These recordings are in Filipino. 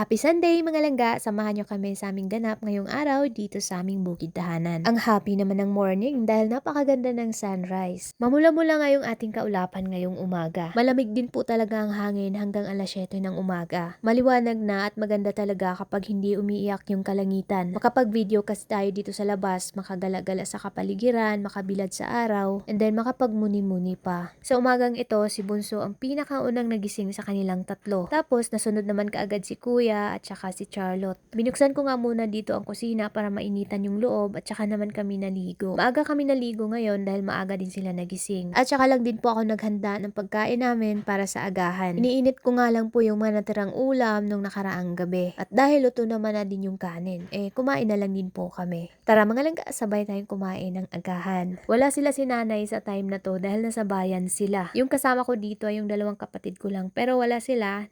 Happy Sunday mga langga! Samahan nyo kami sa aming ganap ngayong araw dito sa aming bukid tahanan. Ang happy naman ng morning dahil napakaganda ng sunrise. Mamula-mula ngayong ating kaulapan ngayong umaga. Malamig din po talaga ang hangin hanggang alas 7 ng umaga. Maliwanag na at maganda talaga kapag hindi umiiyak yung kalangitan. Makapag-video kasi tayo dito sa labas, makagala-gala sa kapaligiran, makabilad sa araw, and then makapagmuni-muni pa. Sa umagang ito, si Bunso ang pinakaunang nagising sa kanilang tatlo. Tapos, nasunod naman kaagad si Kuya at saka si Charlotte. Binuksan ko nga muna dito ang kusina para mainitan yung loob at saka naman kami naligo. Maaga kami naligo ngayon dahil maaga din sila nagising. At saka lang din po ako naghanda ng pagkain namin para sa agahan. Iniinit ko nga lang po yung mga natirang ulam nung nakaraang gabi. At dahil luto naman na din yung kanin, eh kumain na lang din po kami. Tara mga langga, sabay tayong kumain ng agahan. Wala sila si nanay sa time na to dahil nasa bayan sila. Yung kasama ko dito ay yung dalawang kapatid ko lang pero wala sila,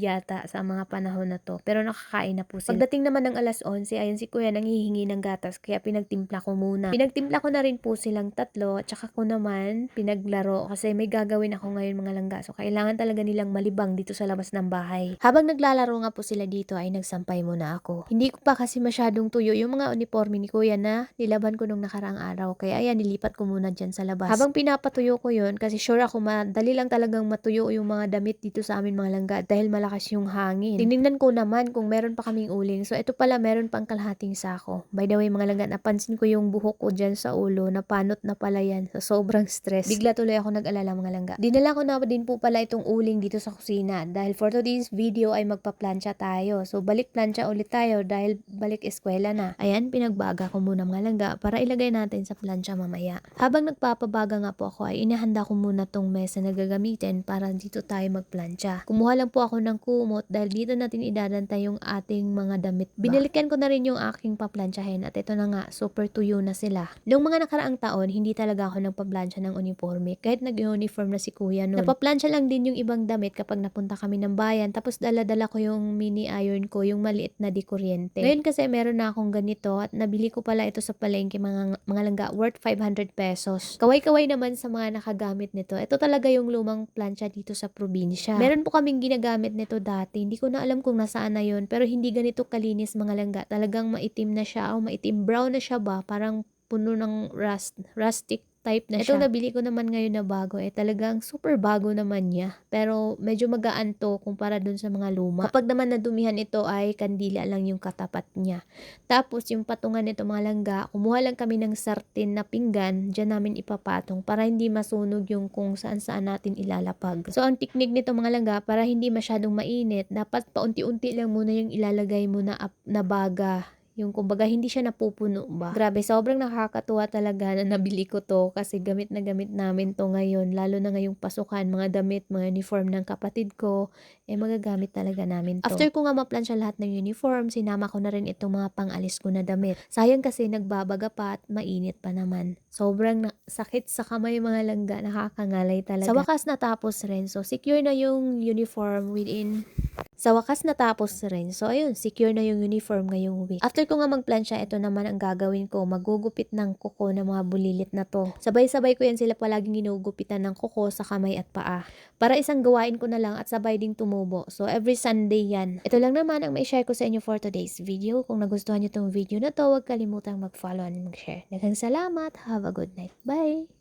yata sa mga panahon na to. Pero nakakain na po sila. Pagdating naman ng alas 11, ayun si kuya nanghihingi ng gatas kaya pinagtimpla ko muna. Pinagtimpla ko na rin po silang tatlo at saka ko naman pinaglaro kasi may gagawin ako ngayon mga langga. So kailangan talaga nilang malibang dito sa labas ng bahay. Habang naglalaro nga po sila dito ay nagsampay muna ako. Hindi ko pa kasi masyadong tuyo yung mga uniforme ni kuya na nilaban ko nung nakaraang araw. Kaya ayan, nilipat ko muna dyan sa labas. Habang pinapatuyo ko yun, kasi sure ako madali lang talagang matuyo yung mga damit dito sa amin mga langga dahil malakas yung hangin. Tinignan ko naman kung meron pa kaming uling. So ito pala meron pang kalahating sako. By the way mga langga, napansin ko yung buhok ko dyan sa ulo, napanot na pala yan sa sobrang stress. Bigla tuloy ako nag-alala mga langga. Dinala ko na din po pala itong uling dito sa kusina dahil for today's video ay magpa-plancha tayo. So balik plancha ulit tayo dahil balik eskwela na. Ayan, pinagbaga ko muna mga langga para ilagay natin sa plancha mamaya. Habang nagpapabaga nga po ako ay inihanda ko muna tong mesa na gagamitin para dito tayo magplancha. Kumuha lang po ako ng kumot dahil dito natin idadanta yung ating mga damit ba. Binalikan ko na rin yung aking paplantsahin at ito na nga, super tuyo na sila. Noong mga nakaraang taon, hindi talaga ako nagpaplansya ng uniforme kahit nag-uniform na si kuya noon. Napaplansya lang din yung ibang damit kapag napunta kami ng bayan tapos dala-dala ko yung mini iron ko, yung maliit na di kuryente. Ngayon kasi meron na akong ganito at nabili ko pala ito sa palengke mga, mga langga worth 500 pesos. Kaway-kaway naman sa mga nakagamit nito. Ito talaga yung lumang plancha dito sa probinsya. Meron po kaming ginagamit nito dati. Hindi ko na alam kung nasaan na yun pero hindi ganito kalinis mga langga. Talagang maitim na siya o maitim brown na siya ba? Parang puno ng rust, rustic type na Itong siya. nabili ko naman ngayon na bago, eh talagang super bago naman niya. Pero medyo magaan to kumpara dun sa mga luma. Kapag naman nadumihan ito ay kandila lang yung katapat niya. Tapos yung patungan nito mga langga, kumuha lang kami ng sartin na pinggan, dyan namin ipapatong para hindi masunog yung kung saan saan natin ilalapag. So ang teknik nito mga langga, para hindi masyadong mainit, dapat paunti-unti lang muna yung ilalagay mo na, na baga yung kumbaga hindi siya napupuno ba. Grabe, sobrang nakakatuwa talaga na nabili ko to kasi gamit na gamit namin to ngayon. Lalo na ngayong pasukan, mga damit, mga uniform ng kapatid ko, eh magagamit talaga namin to. After ko nga maplansya lahat ng uniform, sinama ko na rin itong mga pangalis ko na damit. Sayang kasi nagbabaga pa at mainit pa naman. Sobrang na- sakit sa kamay mga langga, nakakangalay talaga. Sa wakas natapos rin. So secure na yung uniform within sa wakas natapos rin. So, ayun, secure na yung uniform ngayong week. After ko nga magplansya, ito naman ang gagawin ko. Magugupit ng kuko ng mga bulilit na to. Sabay-sabay ko yan sila palaging ginugupitan ng kuko sa kamay at paa. Para isang gawain ko na lang at sabay ding tumubo. So, every Sunday yan. Ito lang naman ang may share ko sa inyo for today's video. Kung nagustuhan nyo tong video na to, huwag kalimutang mag-follow and mag-share. Daghang salamat. Have a good night. Bye!